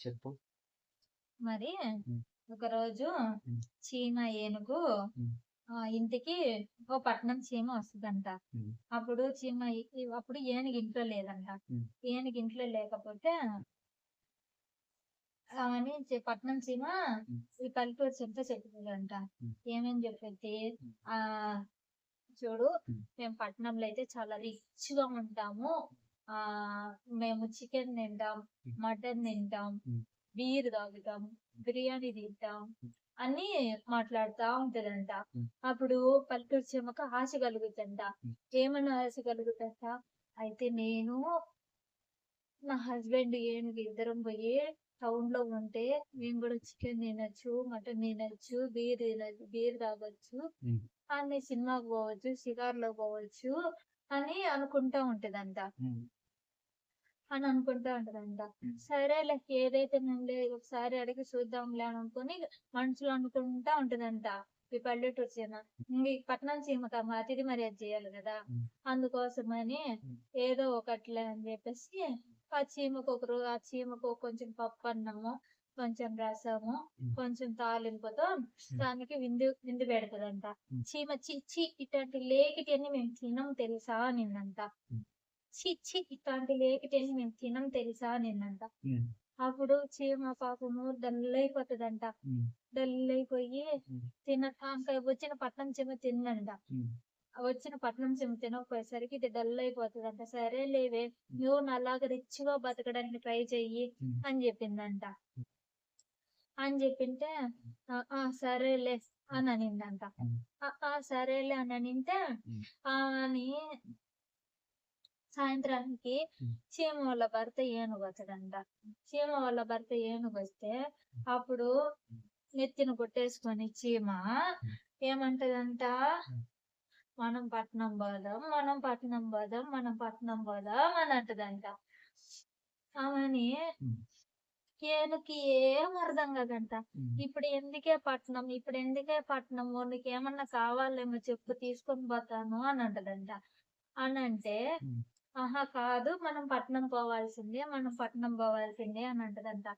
చెప్పు మరి. ఒకరోజు. చీమ ఏనుగు ఇంటికి ఓ పట్నం చీమ వస్తుందంట. అప్పుడు చీమ అప్పుడు ఏనుగు ఇంట్లో లేదంట. ఏనుగు ఇంట్లో లేకపోతే అని పట్నం చీమ. ఈ పల్లెటూరు చెంత చెప్తుందంట ఉమ్. ఏమేం చెప్పేది. ఆ చూడు. మేము పట్నంలో అయితే చాలా రిచ్గా ఉంటాము ఆ మేము చికెన్ తింటాం. మటన్ తింటాం. బీర్ తాగుతాం బిర్యానీ తింటాం ఉమ్. అని మాట్లాడుతా ఉంటదంట. అప్పుడు పల్లెటూరు చీమకు ఆశ కలుగుతుందంట ఉమ్. ఏమన్నా ఆశ కలుగుతుందంట అయితే నేను నా హస్బెండ్ ఏనుగు ఇద్దరం పోయి టౌన్లో ఉంటే మేము కూడా చికెన్ తినొచ్చు మటన్ తినొచ్చు బీర్ తినొచ్చు బీర్ తాగొచ్చు. అన్ని సినిమాకి పోవచ్చు షికార్లో పోవచ్చు అని అనుకుంటా ఉంటదంట. అని అనుకుంటా ఉంటదంట. సరేలే ఏదైతే నుండి ఒకసారి అడిగి చూద్దాంలే అని అనుకుని మనసులో అనుకుంటా ఉంటదంట ఈ పల్లెటూరు చీమ ఈ పట్నం చీమక మా అతిథి మర్యాద చేయాలి కదా. అందుకోసమని. ఏదో ఒకట్లే అని చెప్పేసి ఆ చీమకు ఒక రో- ఆ చీమకు కొంచెం పప్పు అన్నము కొంచెం రసము. కొంచెం తాలింపుతో దానికి విందు విందు పెడతదంట. చీమ చిచ్చి ఇట్లాంటి లేకిటి మేము తినం తెలుసా నిన్నంట. చిచ్చి ఇట్లాంటి లేకిటి మేము తినం తెలుసా నిన్నంట. అప్పుడు చీమ పాపము డల్ అయిపోతుందంట ఉమ్. డల్ అయిపోయి ఉమ్. తిన వచ్చిన పట్నం చీమ ఉమ్. వచ్చిన పట్నం చీమ తినకపోయేసరికి ఇది డల్ అయిపోతుందంట సరే లేవే నువ్వు నాలాగా రిచ్గా బతకడానికి ట్రై చెయ్యి. అని చెప్పిందంట అని చెప్పింటే "ఆ, సరేలే అని అనిందంట. "ఆ, సరేలే అని అనింటే అని సాయంత్రానికి. చీమ వాళ్ళ భర్త ఏనుగు వస్తాడంట చీమ వాళ్ళ భర్త ఏనుగు వస్తే అప్పుడు నెత్తిన కొట్టేసుకొని చీమ ఏమంటదంట. మనం పట్నం పోదాం మనం పట్నం పోదాం మనం పట్నం పోదాం అని అంటదంట. ఆమెని ఏనుకి ఏం అర్థం కాదంట. ఇప్పుడు ఎందుకే పట్నం ఇప్పుడు ఎందుకే పట్నం నీకు ఏమన్నా కావాలేమో చెప్పు తీసుకొని పోతాను అని అంటదంట అని అంటే. ఆహా కాదు మనం పట్నం పోవాల్సిందే మనం పట్నం పోవాల్సిందే అని అంటదంట.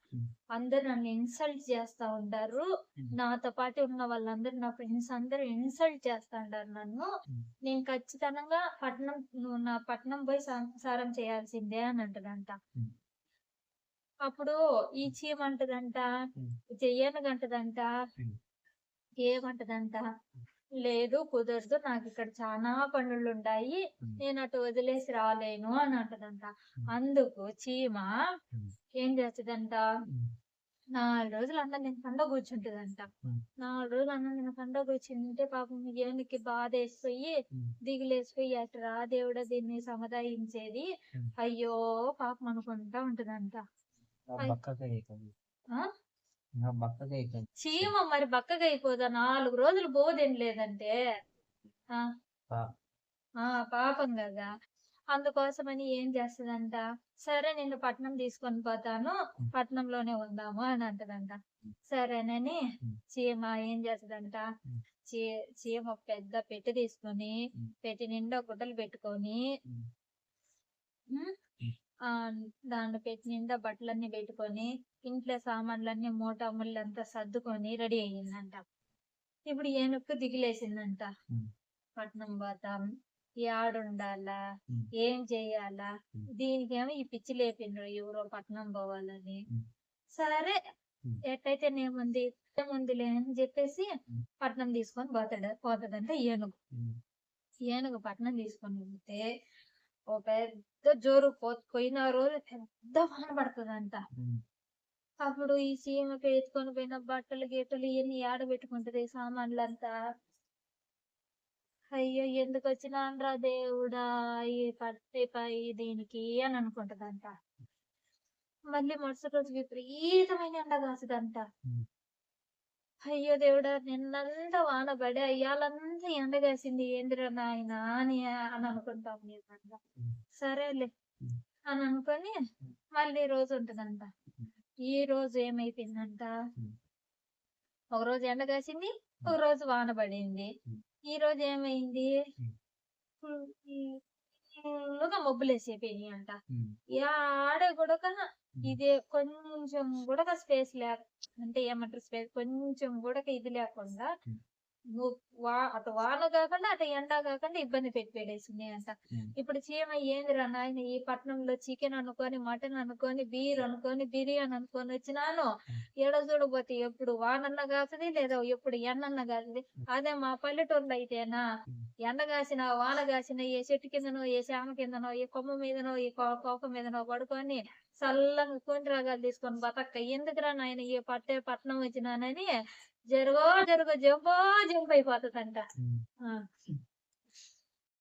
అందరు నన్ను ఇన్సల్ట్ చేస్తా ఉంటారు. నాతో పాటు ఉన్న వాళ్ళందరూ నా ఫ్రెండ్స్ అందరూ ఇన్సల్ట్ చేస్తా ఉంటారు నన్ను. నేను ఖచ్చితంగా పట్నం నా పట్నం పోయి సంసారం చేయాల్సిందే అని అంటదంట. అప్పుడు ఈ చీమంటదంట ఉమ్. చెయ్యనుగంటదంట ఉమ్. ఏమంటదంట లేదు కుదరదు నాకు ఇక్కడ చాలా పనులు ఉంటాయి. నేను అటు వదిలేసి రాలేను అని అంటదంట. అందుకు చీమ. ఏం చేస్తుందంట. నాలుగు రోజులు అన్న నేను పండ కూర్చుంటదంట. నాలుగు రోజులు అన్న నేను పండ కూర్చుంటే పాపం ఏనుకి బాధ వేసిపోయి. దిగులేసిపోయి అట్రా దేవుడ దీన్ని సముదాయించేది. అయ్యో పాపం అనుకుంటా ఉంటదంట చీమ మరి బక్కగా అయిపోదా? నాలుగు రోజులు బోదేం లేదంటే ఆ? పా- ఆ పాపం కదా. అందుకోసమని ఏం చేస్తదంట? సరే నేను పట్నం తీసుకొని పోతాను. పట్నంలోనే ఉందాము అని అంటదంట. సరేనని. చీమ ఏం చేస్తదంట. చీ చీమ పెద్ద పెట్టి తీసుకొని. పెట్టి నిండా గుడ్డలు పెట్టుకొని దాంట్లో పెట్టి నిండా బట్టలన్నీ పెట్టుకొని ఇంట్లో సామాన్లన్నీ మూట ముళ్ళంతా సర్దుకొని రెడీ అయ్యిందంట ఇప్పుడు ఏనుక్కు దిగిలేసిందంట. పట్నం పోతాం ఏడుండాలా ఉమ్. ఏం చెయ్యాలా. దీనికేమో ఈ పిచ్చి లేపిండ్రు ఎవరో పట్నం పోవాలని. సరే. ఎట్టయితే నేముంది ఏముందిలే అని చెప్పేసి. పట్నం తీసుకొని పోతాడు పోతాడంట ఏనుగు. ఏనుగు పట్నం తీసుకొని పోతే ఓ పెద్ద జోరు పోయిన రోజు పెద్ద వాన పడుతుందంట. అప్పుడు ఈ సీమకి ఎత్తుకొని పోయిన బట్టలు గీతలు ఇవన్నీ ఆడ పెట్టుకుంటది సామాన్లంతా? అయ్యో ఎందుకు వచ్చినాన్రా దేవుడా? ఈ పై దీనికి అని అనుకుంటదంట. మళ్ళీ మరుసటి రోజు విపరీతమైన ఎండ కాసుదంట. అయ్యో దేవుడా నిన్నంతా వాన పడి అయ్యాలంతా ఎండ కాసింది. ఏందిరా నాయన అని అని అనుకుంటాం మేమంట సరేలే అని అనుకొని మళ్ళీ ఈ రోజు ఉంటుందంట. ఈ రోజు ఏమైపోయిందంట? ఒక రోజు ఎండ కాసింది ఒక రోజు వాన పడింది. ఈ రోజు ఏమైంది? ఫుల్గా మబ్బులేసి అయిపోయినాయి అంట. ఆడే కూడా ఇదే కొంచెం కూడా స్పేస్ లేక అంటే ఏమంటారు స్పేస్ కొంచెం కూడా ఇది లేకుండా వా అటు వాన కాకుండా అటు ఎండ కాకుండా ఇబ్బంది పెట్టి పెట్టేసింది అంట. ఇప్పుడు చీమ ఏందిరా నాయన ఈ పట్నంలో చికెన్ అనుకొని మటన్ అనుకొని బీర్ అనుకొని బిర్యానీ అనుకొని వచ్చినాను ఏడ చూడబోతే ఎప్పుడు వానన్న కాస్తుంది లేదా ఎప్పుడు ఎండన్న కాస్తుంది? అదే మా పల్లెటూరులో అయితేనా ఎండ కాసిన వాన కాసిన ఏ చెట్టు కిందనో ఏ శామ కిందనో ఏ కొమ్మ మీదనో ఏ కో- కోక మీదనో పడుకొని చల్లగా కొన్ని రాగాలు తీసుకొని బతక్క. ఎందుకురా నాయన ఈ పట్టే పట్నం వచ్చినానని జరుగో జరుగో జంపో జంప్ అయిపోతుందంట.